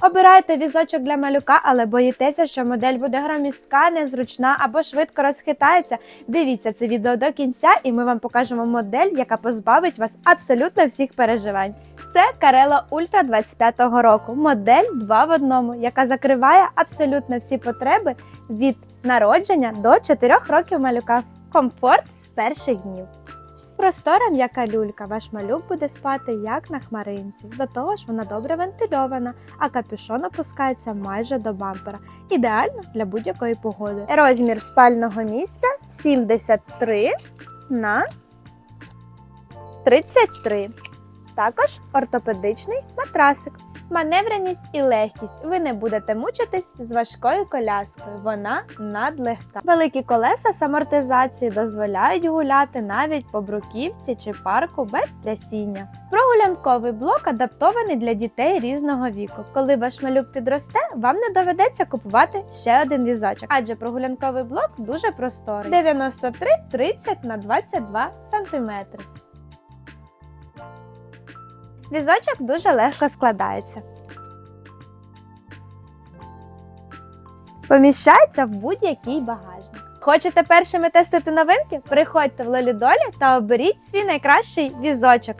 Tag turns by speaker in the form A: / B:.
A: Обираєте візочок для малюка, але боїтеся, що модель буде громістка, незручна або швидко розхитається. Дивіться це відео до кінця, і ми вам покажемо модель, яка позбавить вас абсолютно всіх переживань. Це Карела Ультра 25-го року, модель 2 в одному, яка закриває абсолютно всі потреби від народження до 4 років малюка. Комфорт з перших днів. Простора м'яка люлька, ваш малюк буде спати як на хмаринці. До того ж, вона добре вентильована, а капюшон опускається майже до бампера. Ідеально для будь-якої погоди. Розмір спального місця 73 на 33. Також ортопедичний матрасик. Маневреність і легкість. Ви не будете мучитись з важкою коляскою. Вона надлегка. Великі колеса з амортизації дозволяють гуляти навіть по бруківці чи парку без трясіння. Прогулянковий блок адаптований для дітей різного віку. Коли ваш малюк підросте, вам не доведеться купувати ще один візочок, адже прогулянковий блок дуже просторий 93 30 на 22 см. Візочок дуже легко складається. Поміщається в будь-який багажник. Хочете першими тестити новинки? Приходьте в Лолідолі та оберіть свій найкращий візочок.